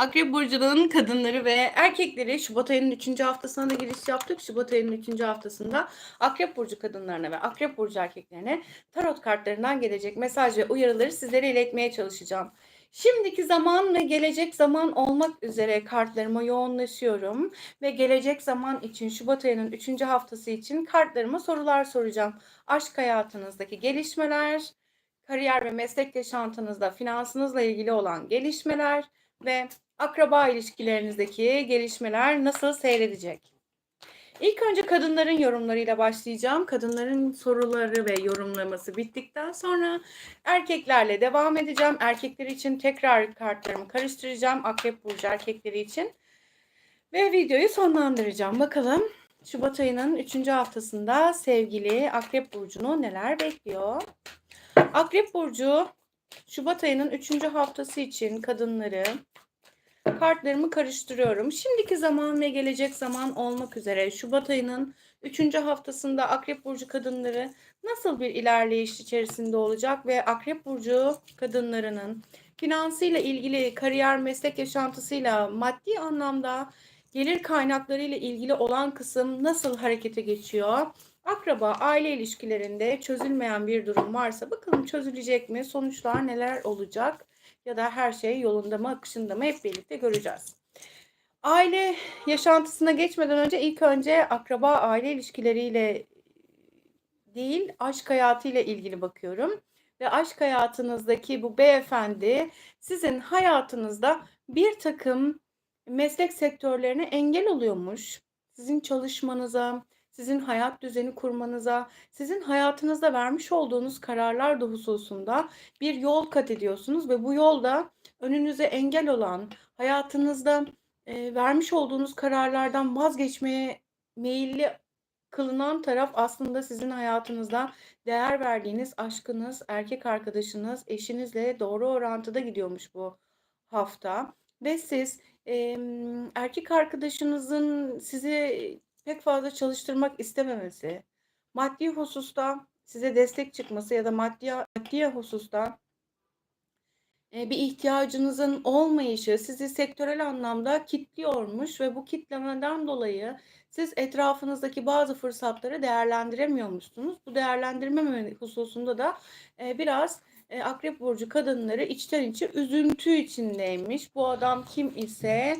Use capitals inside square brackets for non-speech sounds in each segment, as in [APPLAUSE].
Akrep Burcu'nun kadınları ve erkekleri Şubat ayının 3. haftasına da giriş yaptık. Şubat ayının 3. haftasında Akrep Burcu kadınlarına ve Akrep Burcu erkeklerine tarot kartlarından gelecek mesaj ve uyarıları sizlere iletmeye çalışacağım. Şimdiki zaman ve gelecek zaman olmak üzere kartlarıma yoğunlaşıyorum ve gelecek zaman için Şubat ayının 3. haftası için kartlarıma sorular soracağım. Aşk hayatınızdaki gelişmeler, kariyer ve meslek yaşantınızda finansınızla ilgili olan gelişmeler ve akraba ilişkilerinizdeki gelişmeler nasıl seyredecek? İlk önce kadınların yorumlarıyla başlayacağım. Kadınların soruları ve yorumlaması bittikten sonra erkeklerle devam edeceğim. Erkekler için tekrar kartlarımı karıştıracağım. Akrep burcu erkekleri için. Ve videoyu sonlandıracağım. Bakalım Şubat ayının 3. haftasında sevgili Akrep burcunu neler bekliyor? Akrep burcu Şubat ayının 3. haftası için kadınları kartlarımı karıştırıyorum. Şimdiki zaman ve gelecek zaman olmak üzere Şubat ayının 3. haftasında Akrep Burcu kadınları nasıl bir ilerleyiş içerisinde olacak ve Akrep Burcu kadınlarının finansıyla ilgili kariyer meslek yaşantısıyla maddi anlamda gelir kaynakları ile ilgili olan kısım nasıl harekete geçiyor? Akraba, aile ilişkilerinde çözülmeyen bir durum varsa bakalım çözülecek mi? Sonuçlar neler olacak? Ya da her şey yolunda mı, akışında mı hep birlikte göreceğiz. Aile yaşantısına geçmeden önce ilk önce akraba aile ilişkileriyle değil, aşk hayatıyla ilgili bakıyorum. Ve aşk hayatınızdaki bu beyefendi sizin hayatınızda bir takım meslek sektörlerine engel oluyormuş. Sizin çalışmanıza, sizin hayat düzeni kurmanıza, sizin hayatınızda vermiş olduğunuz kararlar da hususunda bir yol kat ediyorsunuz ve bu yolda önünüze engel olan, hayatınızda e, vermiş olduğunuz kararlardan vazgeçmeye meyilli kılınan taraf aslında sizin hayatınızda değer verdiğiniz aşkınız, erkek arkadaşınız, eşinizle doğru orantıda gidiyormuş bu hafta. Ve siz e, erkek arkadaşınızın sizi pek fazla çalıştırmak istememesi, maddi hususta size destek çıkması ya da maddi, maddi hususta bir ihtiyacınızın olmayışı sizi sektörel anlamda kitliyormuş ve bu kitlemeden dolayı siz etrafınızdaki bazı fırsatları değerlendiremiyormuşsunuz. Bu değerlendirme hususunda da biraz Akrep Burcu kadınları içten içe üzüntü içindeymiş. Bu adam kim ise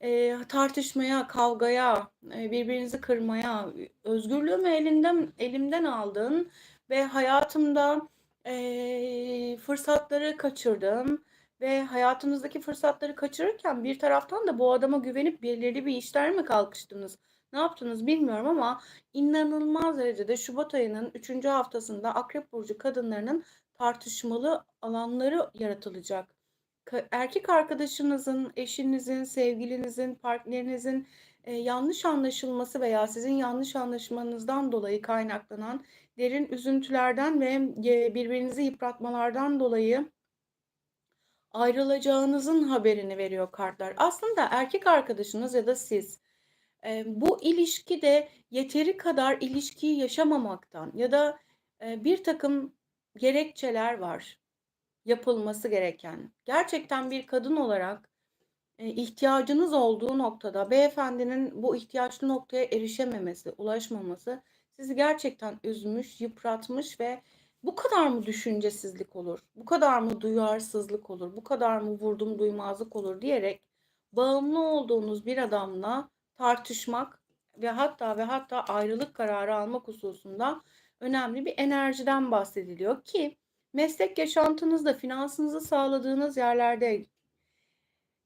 e, tartışmaya, kavgaya, e, birbirinizi kırmaya, özgürlüğümü elinden elimden aldın ve hayatımda e, fırsatları kaçırdım ve hayatınızdaki fırsatları kaçırırken bir taraftan da bu adama güvenip belirli bir işler mi kalkıştınız? Ne yaptınız bilmiyorum ama inanılmaz derecede Şubat ayının 3. haftasında Akrep Burcu kadınlarının tartışmalı alanları yaratılacak erkek arkadaşınızın, eşinizin, sevgilinizin, partnerinizin e, yanlış anlaşılması veya sizin yanlış anlaşmanızdan dolayı kaynaklanan derin üzüntülerden ve e, birbirinizi yıpratmalardan dolayı ayrılacağınızın haberini veriyor kartlar. Aslında erkek arkadaşınız ya da siz e, bu ilişkide yeteri kadar ilişkiyi yaşamamaktan ya da e, bir takım gerekçeler var yapılması gereken. Gerçekten bir kadın olarak e, ihtiyacınız olduğu noktada beyefendinin bu ihtiyaçlı noktaya erişememesi, ulaşmaması sizi gerçekten üzmüş, yıpratmış ve bu kadar mı düşüncesizlik olur? Bu kadar mı duyarsızlık olur? Bu kadar mı vurdum duymazlık olur diyerek bağımlı olduğunuz bir adamla tartışmak ve hatta ve hatta ayrılık kararı almak hususunda önemli bir enerjiden bahsediliyor ki meslek yaşantınızda finansınızı sağladığınız yerlerde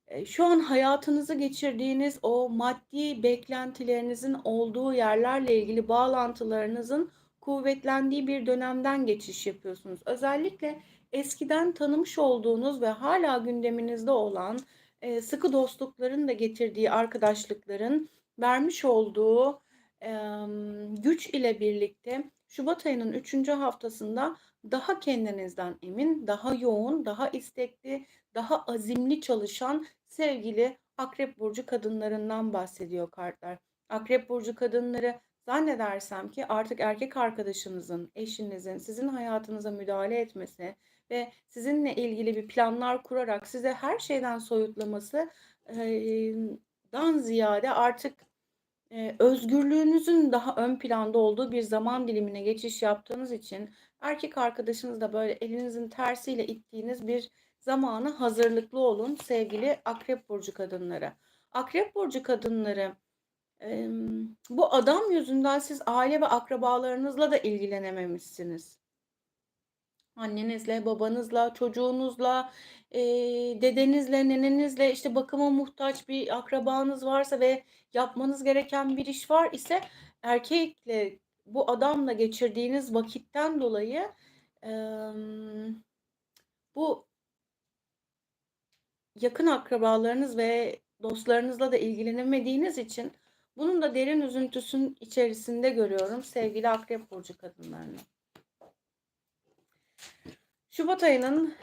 e, şu an hayatınızı geçirdiğiniz o maddi beklentilerinizin olduğu yerlerle ilgili bağlantılarınızın kuvvetlendiği bir dönemden geçiş yapıyorsunuz. Özellikle eskiden tanımış olduğunuz ve hala gündeminizde olan e, sıkı dostlukların da getirdiği arkadaşlıkların vermiş olduğu güç ile birlikte Şubat ayının 3. haftasında daha kendinizden emin, daha yoğun, daha istekli, daha azimli çalışan sevgili Akrep Burcu kadınlarından bahsediyor kartlar. Akrep Burcu kadınları zannedersem ki artık erkek arkadaşınızın, eşinizin sizin hayatınıza müdahale etmesi ve sizinle ilgili bir planlar kurarak size her şeyden soyutlaması dan ziyade artık eee, özgürlüğünüzün daha ön planda olduğu bir zaman dilimine geçiş yaptığınız için erkek arkadaşınız da böyle elinizin tersiyle ittiğiniz bir zamana hazırlıklı olun sevgili Akrep Burcu kadınları. Akrep Burcu kadınları Emm, bu adam yüzünden siz aile ve akrabalarınızla da ilgilenememişsiniz. Annenizle, babanızla, çocuğunuzla, eee, dedenizle, nenenizle, işte, bakıma muhtaç bir akrabanız varsa ve yapmanız gereken bir iş var ise erkekle, bu adamla geçirdiğiniz vakitten dolayı, emm, bu yakın akrabalarınız ve dostlarınızla da ilgilenemediğiniz için bunun da derin üzüntüsün içerisinde görüyorum sevgili Akrep Burcu kadınlarını. Şubat ayının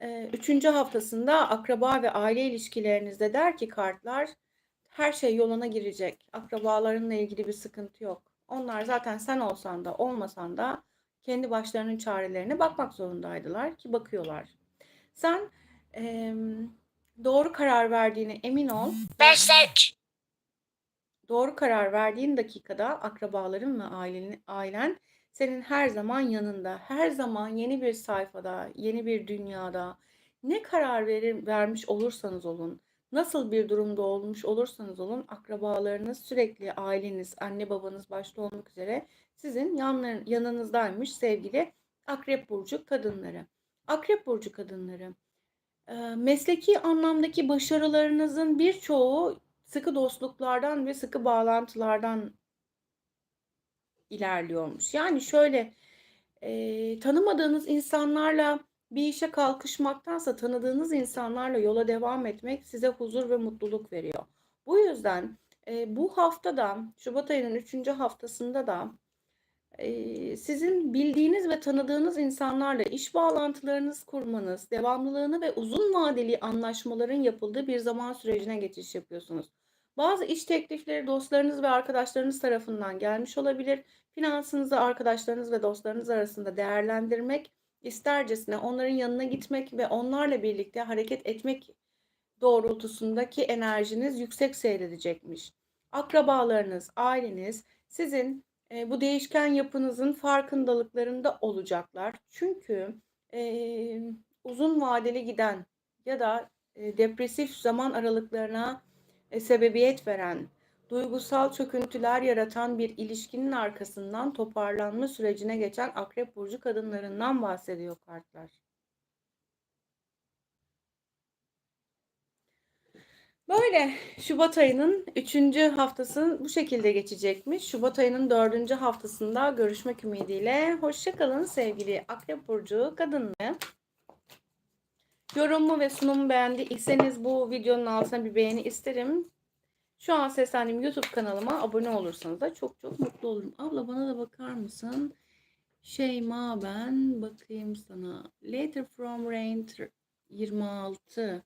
e, üçüncü haftasında akraba ve aile ilişkilerinizde der ki kartlar her şey yoluna girecek. Akrabalarınla ilgili bir sıkıntı yok. Onlar zaten sen olsan da olmasan da kendi başlarının çarelerine bakmak zorundaydılar ki bakıyorlar. Sen em, doğru karar verdiğine emin ol. Mesaj. Doğru karar verdiğin dakikada akrabaların ve ailen, ailen senin her zaman yanında. Her zaman yeni bir sayfada, yeni bir dünyada ne karar verir, vermiş olursanız olun, nasıl bir durumda olmuş olursanız olun akrabalarınız sürekli aileniz, anne babanız başta olmak üzere sizin yanlar, yanınızdaymış sevgili Akrep Burcu kadınları. Akrep Burcu kadınları. Mesleki anlamdaki başarılarınızın birçoğu sıkı dostluklardan ve sıkı bağlantılardan ilerliyormuş. Yani şöyle e, tanımadığınız insanlarla bir işe kalkışmaktansa tanıdığınız insanlarla yola devam etmek size huzur ve mutluluk veriyor. Bu yüzden e, bu haftada Şubat ayının 3. haftasında da sizin bildiğiniz ve tanıdığınız insanlarla iş bağlantılarınız kurmanız, devamlılığını ve uzun vadeli anlaşmaların yapıldığı bir zaman sürecine geçiş yapıyorsunuz. Bazı iş teklifleri dostlarınız ve arkadaşlarınız tarafından gelmiş olabilir. Finansınızı arkadaşlarınız ve dostlarınız arasında değerlendirmek istercesine onların yanına gitmek ve onlarla birlikte hareket etmek doğrultusundaki enerjiniz yüksek seyredecekmiş. Akrabalarınız, aileniz sizin e, bu değişken yapınızın farkındalıklarında olacaklar. Çünkü e, uzun vadeli giden ya da e, depresif zaman aralıklarına e, sebebiyet veren, duygusal çöküntüler yaratan bir ilişkinin arkasından toparlanma sürecine geçen Akrep Burcu kadınlarından bahsediyor kartlar. Böyle Şubat ayının 3. haftası bu şekilde geçecekmiş. Şubat ayının 4. haftasında görüşmek ümidiyle. Hoşçakalın sevgili Akrep Burcu kadınları. Yorumu ve sunumu beğendiyseniz bu videonun altına bir beğeni isterim. Şu an seslendiğim YouTube kanalıma abone olursanız da çok çok mutlu olurum. Abla bana da bakar mısın? Şeyma ben bakayım sana. Later from Rain 26.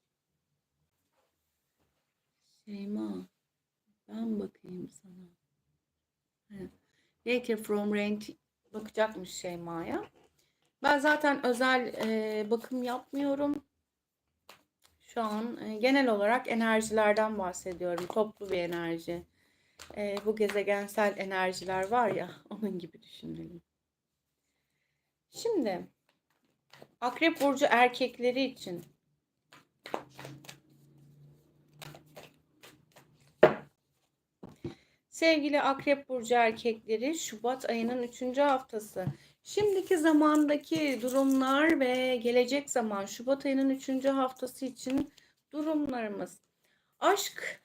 Şeyma ben bakayım sana. Later from Rain bakacakmış Şeyma'ya. Ben zaten özel e, bakım yapmıyorum. Şu an e, genel olarak enerjilerden bahsediyorum. Toplu bir enerji. E, bu gezegensel enerjiler var ya [LAUGHS] onun gibi düşünelim. Şimdi Akrep Burcu erkekleri için Sevgili Akrep Burcu erkekleri Şubat ayının 3. haftası. Şimdiki zamandaki durumlar ve gelecek zaman Şubat ayının 3. haftası için durumlarımız. Aşk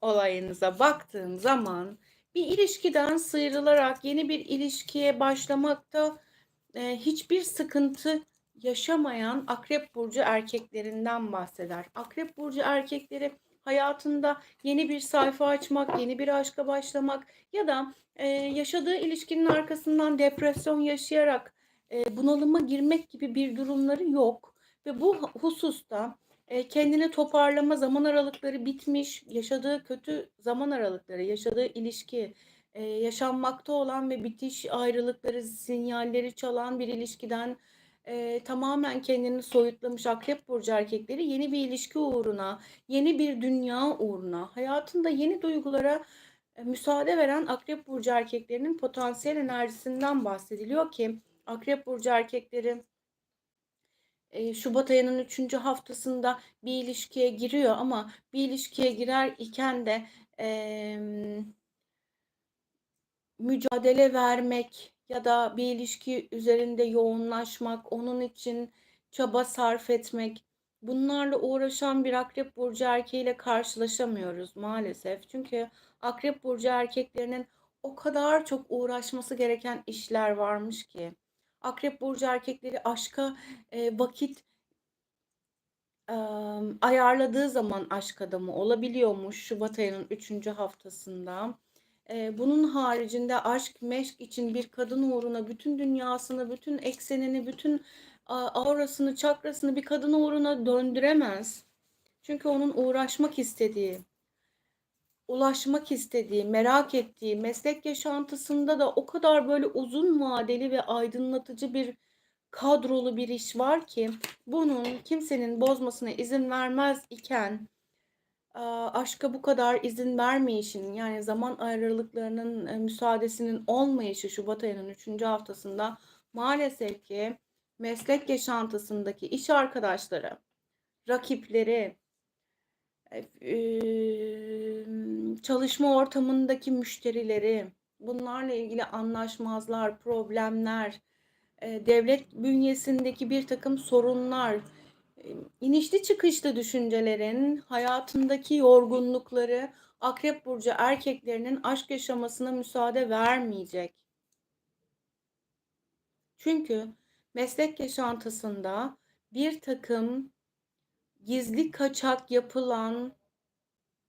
olayınıza baktığım zaman bir ilişkiden sıyrılarak yeni bir ilişkiye başlamakta e, hiçbir sıkıntı yaşamayan Akrep Burcu erkeklerinden bahseder. Akrep Burcu erkekleri hayatında yeni bir sayfa açmak, yeni bir aşka başlamak ya da e, yaşadığı ilişkinin arkasından depresyon yaşayarak e, bunalıma girmek gibi bir durumları yok. Ve bu hususta e, kendini toparlama zaman aralıkları bitmiş, yaşadığı kötü zaman aralıkları, yaşadığı ilişki, e, yaşanmakta olan ve bitiş ayrılıkları sinyalleri çalan bir ilişkiden eee, tamamen kendini soyutlamış Akrep burcu erkekleri yeni bir ilişki uğruna, yeni bir dünya uğruna, hayatında yeni duygulara e, müsaade veren Akrep burcu erkeklerinin potansiyel enerjisinden bahsediliyor ki Akrep burcu erkekleri e, Şubat ayının 3. haftasında bir ilişkiye giriyor ama bir ilişkiye girer iken de e, mücadele vermek ya da bir ilişki üzerinde yoğunlaşmak, onun için çaba sarf etmek, bunlarla uğraşan bir Akrep burcu erkeğiyle karşılaşamıyoruz maalesef. Çünkü Akrep burcu erkeklerinin o kadar çok uğraşması gereken işler varmış ki. Akrep burcu erkekleri aşka e, vakit e, ayarladığı zaman aşk adamı olabiliyormuş Şubat ayının 3. haftasında. Bunun haricinde aşk, meşk için bir kadın uğruna bütün dünyasını, bütün eksenini, bütün aurasını, çakrasını bir kadın uğruna döndüremez. Çünkü onun uğraşmak istediği, ulaşmak istediği, merak ettiği meslek yaşantısında da o kadar böyle uzun vadeli ve aydınlatıcı bir kadrolu bir iş var ki bunun kimsenin bozmasına izin vermez iken aşka bu kadar izin vermeyişinin yani zaman aralıklarının e, müsaadesinin olmayışı Şubat ayının 3. haftasında maalesef ki meslek yaşantısındaki iş arkadaşları, rakipleri, çalışma ortamındaki müşterileri, bunlarla ilgili anlaşmazlar, problemler, devlet bünyesindeki bir takım sorunlar, inişli çıkışlı düşüncelerin, hayatındaki yorgunlukları Akrep burcu erkeklerinin aşk yaşamasına müsaade vermeyecek. Çünkü meslek yaşantısında bir takım gizli kaçak yapılan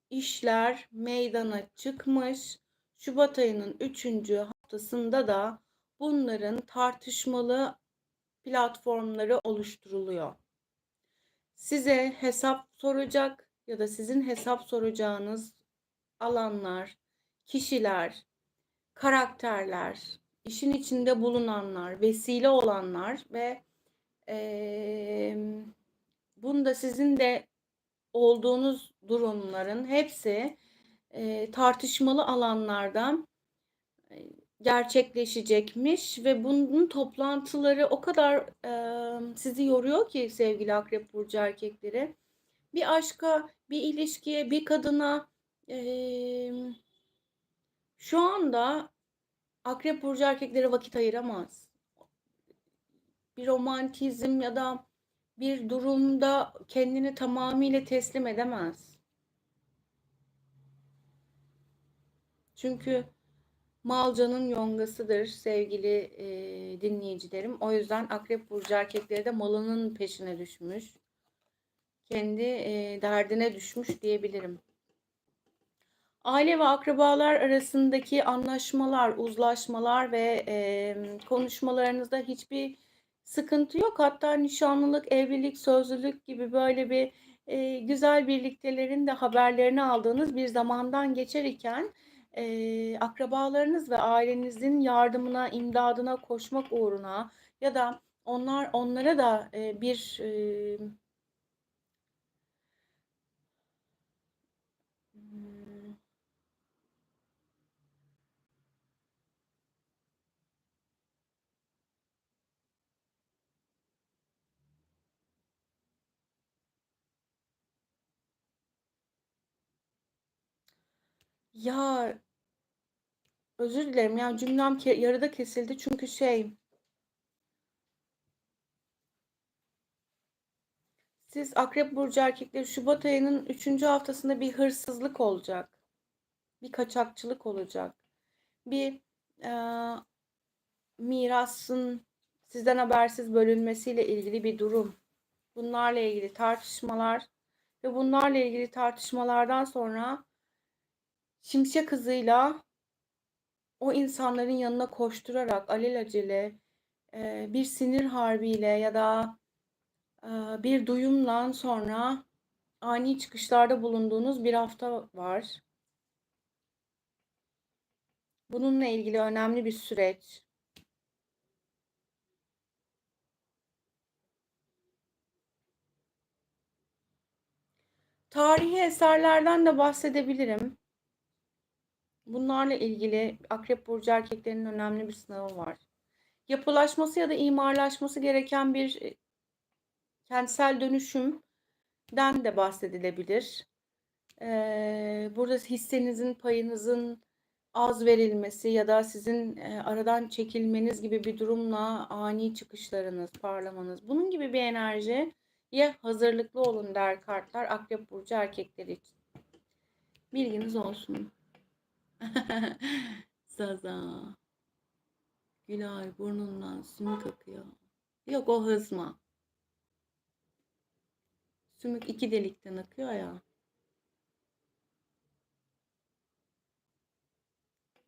işler meydana çıkmış. Şubat ayının 3. haftasında da bunların tartışmalı platformları oluşturuluyor. Size hesap soracak ya da sizin hesap soracağınız alanlar, kişiler, karakterler, işin içinde bulunanlar, vesile olanlar ve e, bunda sizin de olduğunuz durumların hepsi e, tartışmalı alanlardan e, gerçekleşecekmiş ve bunun toplantıları o kadar e, sizi yoruyor ki sevgili Akrep Burcu erkekleri. Bir aşka, bir ilişkiye, bir kadına e, şu anda Akrep Burcu erkeklere vakit ayıramaz. Bir romantizm ya da bir durumda kendini tamamıyla teslim edemez. Çünkü Malcanın yongasıdır sevgili e, dinleyicilerim. O yüzden Akrep Burcu erkekleri de malının peşine düşmüş. Kendi e, derdine düşmüş diyebilirim. Aile ve akrabalar arasındaki anlaşmalar, uzlaşmalar ve e, konuşmalarınızda hiçbir sıkıntı yok. Hatta nişanlılık, evlilik, sözlülük gibi böyle bir e, güzel birliktelerin de haberlerini aldığınız bir zamandan geçer iken e, akrabalarınız ve ailenizin yardımına, imdadına koşmak uğruna ya da onlar onlara da e, bir e, Ya özür dilerim ya cümlem ke- yarıda kesildi çünkü şey siz Akrep Burcu erkekleri Şubat ayının 3. haftasında bir hırsızlık olacak. Bir kaçakçılık olacak. Bir e, mirasın sizden habersiz bölünmesiyle ilgili bir durum. Bunlarla ilgili tartışmalar ve bunlarla ilgili tartışmalardan sonra Şimşek hızıyla o insanların yanına koşturarak alelacele e, bir sinir harbiyle ya da e, bir duyumla sonra ani çıkışlarda bulunduğunuz bir hafta var. Bununla ilgili önemli bir süreç. Tarihi eserlerden de bahsedebilirim. Bunlarla ilgili Akrep Burcu erkeklerinin önemli bir sınavı var. Yapılaşması ya da imarlaşması gereken bir e, kentsel dönüşümden de bahsedilebilir. Ee, burada hissenizin, payınızın az verilmesi ya da sizin e, aradan çekilmeniz gibi bir durumla ani çıkışlarınız, parlamanız, bunun gibi bir enerjiye hazırlıklı olun der kartlar Akrep Burcu erkekleri için. Bilginiz olsun. [LAUGHS] Zaza. Gülay burnundan sümük akıyor. Yok o hızma. Sümük iki delikten akıyor ya.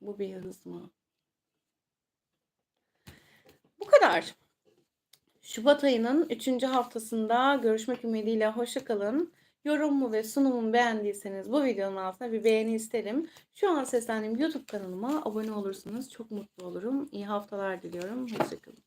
Bu bir hızma. Bu kadar. Şubat ayının 3. haftasında görüşmek ümidiyle hoşça kalın. Yorumumu ve sunumumu beğendiyseniz bu videonun altına bir beğeni isterim. Şu an seslendiğim YouTube kanalıma abone olursanız çok mutlu olurum. İyi haftalar diliyorum. Hoşçakalın.